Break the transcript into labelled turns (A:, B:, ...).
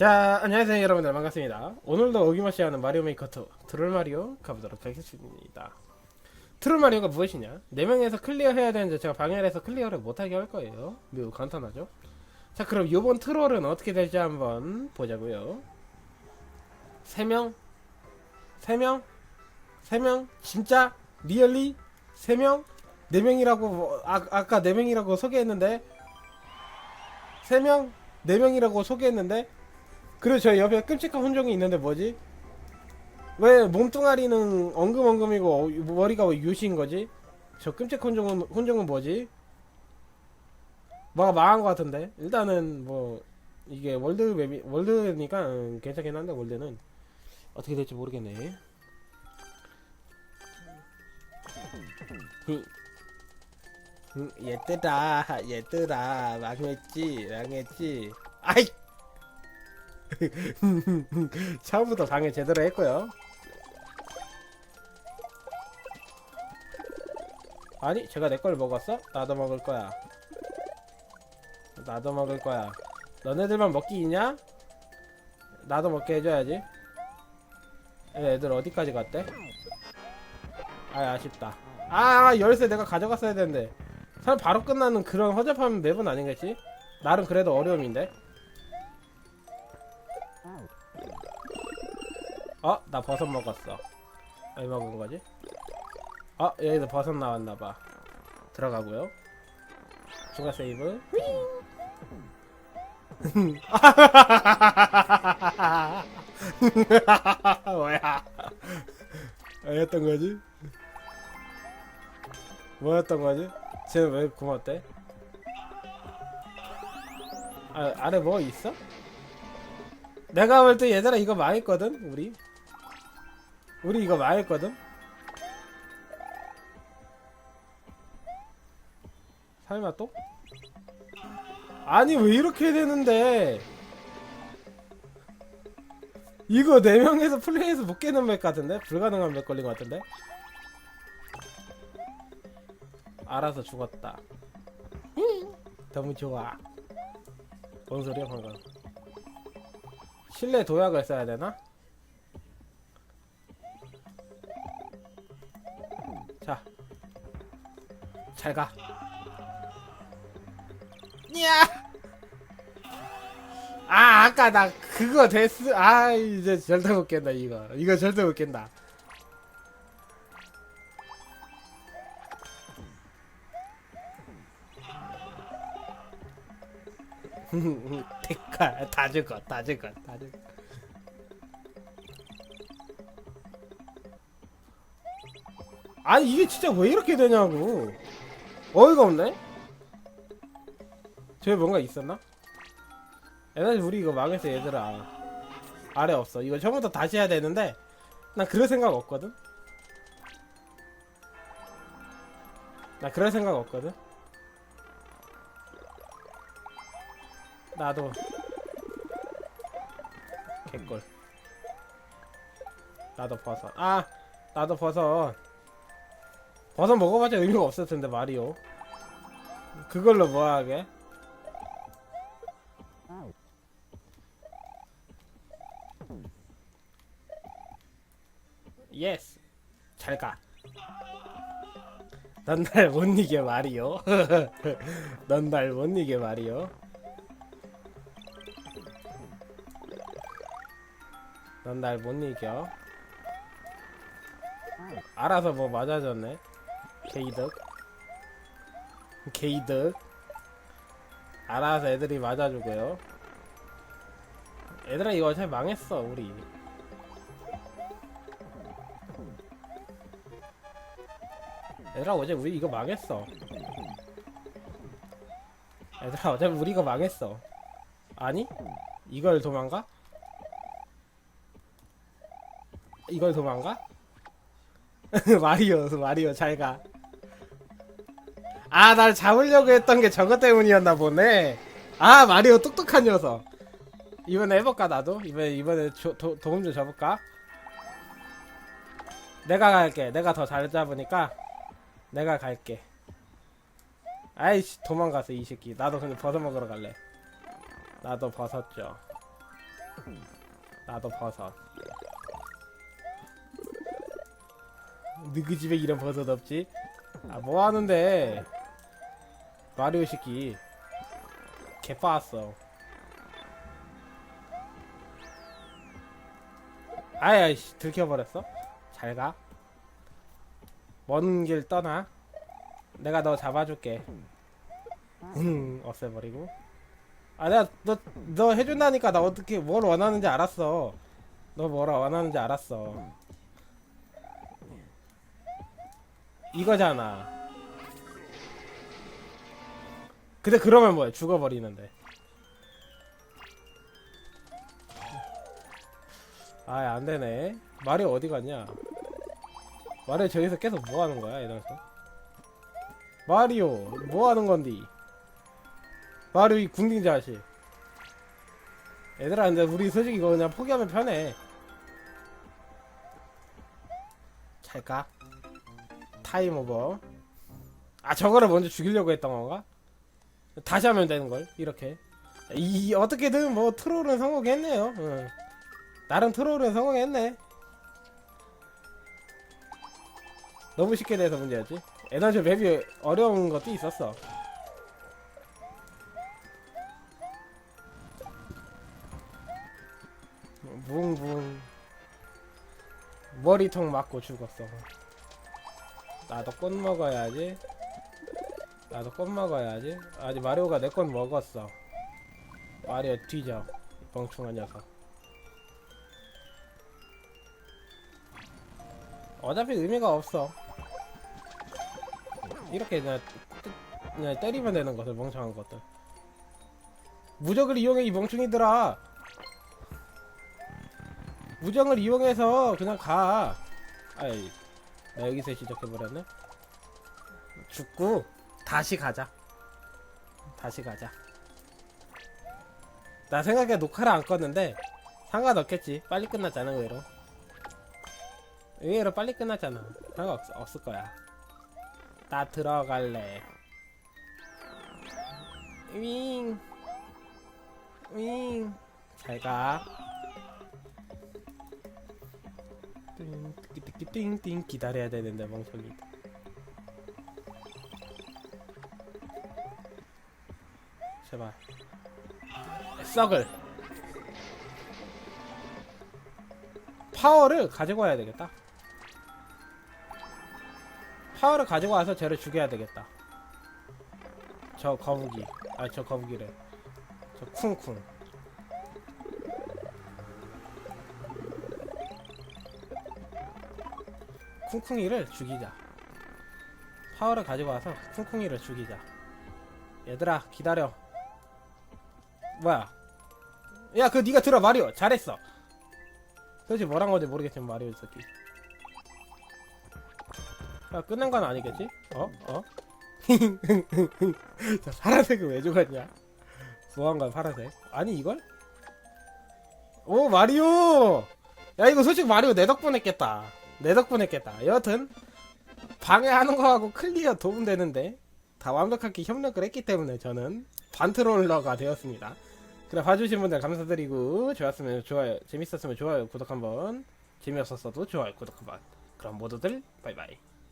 A: 자, 안녕하세요 여러분들 반갑습니다. 오늘도 어김없이 하는 마리오 메이커 2 트롤 마리오 가보도록 하겠습니다. 트롤 마리오가 무엇이냐? 4명에서 클리어 해야 되는데 제가 방해해서 클리어를 못하게 할 거예요. 매우 간단하죠? 자, 그럼 이번 트롤은 어떻게 될지 한번 보자고요. 3명? 3명? 3명? 진짜? 리얼리? 3명? 4명이라고 아, 아까 4명이라고 소개했는데 3명? 4명이라고 소개했는데 그리고 저 옆에 끔찍한 혼종이 있는데 뭐지? 왜 몸뚱아리는 엉금엉금이고 어, 머리가 왜 유시인 거지? 저 끔찍 혼종은 혼종은 뭐지? 뭐가 망한 것 같은데 일단은 뭐 이게 월드 맵이 월드니까 음, 괜찮긴 한데 월드는 어떻게 될지 모르겠네. 히. 음, 얘들아 얘들아 망했지 망했지 아이 처음부터 방해 제대로 했고요. 아니, 제가 내 걸 먹었어? 나도 먹을 거야. 나도 먹을 거야. 너네들만 먹기 있냐? 나도 먹게 해줘야지. 애들 어디까지 갔대? 아, 아쉽다. 아, 열쇠 내가 가져갔어야 되는데. 사람 바로 끝나는 그런 허접한 맵은 아니겠지? 나름 그래도 어려움인데. 어? 나 버섯 먹었어. 왜 먹은 거지? 어? 여기서 버섯 나왔나봐. 들어가고요. 추가 세이브. 뭐야? 뭐였던 거지? 뭐였던 거지? 쟤는 왜 고맙대? 아, 아래 뭐 있어? 내가 볼 때 얘들아 이거 망했거든 우리 우리 이거 망했거든 설마 또? 아니 왜 이렇게 되는데 이거 4명에서 플레이해서 못 깨는 맵 같은데? 불가능한 맵 걸린 것 같은데? 알아서 죽었다 너무 좋아 뭔 소리야 방금 실내 도약을 써야 되나? 잘 가. 야! 아, 아까 나 그거 데스, 아, 이제 절대 못 깬다, 이거. 이거 절대 못 깬다. 대가 다 죽어 다 죽어 다 죽어 아니 이게 진짜 왜 이렇게 되냐고 어이가 없네? 저기 뭔가 있었나? 옛날에 우리 이거 망했어 얘들아. 아래 없어. 이거 처음부터 다시 해야 되는데 난 그럴 생각 없거든. 나 그럴 생각 없거든. 나도. 개꿀. 나도 버섯 아! 나도 버섯 버섯 먹어봤자 의미가 없을 텐데 마리오 그걸로 뭐하게? 예스 잘 가. 넌 날 못 이겨 마리오 넌 날 못 이겨 마리오 넌 날 못 이겨. 알아서 뭐 맞아줬네. 게이득. 게이득. 알아서 애들이 맞아주고요. 얘들아 이거 어차피 망했어 우리. 얘들아 어제 우리 이거 망했어. 얘들아 어차피 우리 이거 망했어. 아니? 이걸 도망가? 이걸 도망가? 마리오, 마리오 잘 가. 아, 날 잡으려고 했던 게 저것 때문이었나 보네. 아, 마리오 똑똑한 녀석. 이번에 해볼까 나도? 이번에 이번에 조, 도, 도움 좀 줘볼까? 내가 갈게. 내가 더 잘 잡으니까 내가 갈게. 아이씨 도망갔어 이 새끼. 나도 근데 버섯 먹으러 갈래. 나도 버섯 줘. 나도 버섯. 누구 집에 이런 버섯 없지? 아, 뭐 하는데? 마리오 새끼. 개 빠았어. 아야이씨, 들켜버렸어? 잘 가. 먼 길 떠나. 내가 너 잡아줄게. 응, 없애버리고. 아, 내가 너, 너 해준다니까 나 어떻게 뭘 원하는지 알았어. 너 뭐라 원하는지 알았어. 이거잖아. 근데 그러면 뭐야? 죽어버리는데. 아이, 안 되네. 마리오 어디 갔냐? 마리오 저기서 계속 뭐 하는 거야, 이러면서? 마리오, 뭐 하는 건디? 마리오 이 궁딩 자식. 얘들아, 근데 우리 솔직히 이거 그냥 포기하면 편해. 잘 가. 타임 오버. 아, 저거를 먼저 죽이려고 했던 건가? 다시 하면 되는 걸, 이렇게. 이, 어떻게든 뭐 트롤은 성공했네요. 응. 나름 트롤은 성공했네. 너무 쉽게 돼서 문제였지. 에너지 맵이 어려운 것도 있었어. 붕붕. 머리통 맞고 죽었어. 나도 꽃 먹어야지. 나도 꽃 먹어야지. 아직 마리오가 내꽃 먹었어. 마리오 뒤져. 멍충한 녀석. 어차피 의미가 없어. 이렇게 그냥, 때리면 되는 것을 멍청한 것들. 무적을 이용해 이 멍충이들아. 무적을 이용해서 그냥 가. 아이, 나 여기서 시작해버렸네. 죽고 다시 가자. 다시 가자. 나 생각에 녹화를 안 껐는데 상관없겠지. 빨리 끝났잖아 의외로. 의외로 빨리 끝났잖아. 상관없 없을 거야. 나 들어갈래. 윙. 윙. 잘 가. 띵 띵 띵 띵 기다려야 되는데 멍청이. 제발. 썩을. 파워를 가지고 와야 되겠다. 파워를 가지고 와서 쟤를 죽여야 되겠다. 저 거북이. 아, 저 거북이래. 저 쿵쿵. 쿵쿵이를 죽이자. 파워를 가지고 와서 쿵쿵이를 죽이자. 얘들아, 기다려. 뭐야? 야, 그 네가 들어 마리오. 잘했어. 도대체 뭐란 건지 모르겠지만 마리오 이 새끼. 야, 끝난 건 아니겠지? 어? 어? 자, 파란색은 왜 죽었냐? 무한관 파란색. 아니, 이걸? 오, 마리오! 야, 이거 솔직히 마리오 내 덕분에 깼다. 내 덕분에 깼다. 여하튼, 방해하는 거하고 클리어 도움되는데, 다 완벽하게 협력을 했기 때문에 저는 반트롤러가 되었습니다. 그래, 봐주신 분들 감사드리고, 좋았으면 좋아요, 재밌었으면 좋아요, 구독 한번, 재미없었어도 좋아요, 구독 한번. 그럼 모두들, 바이바이.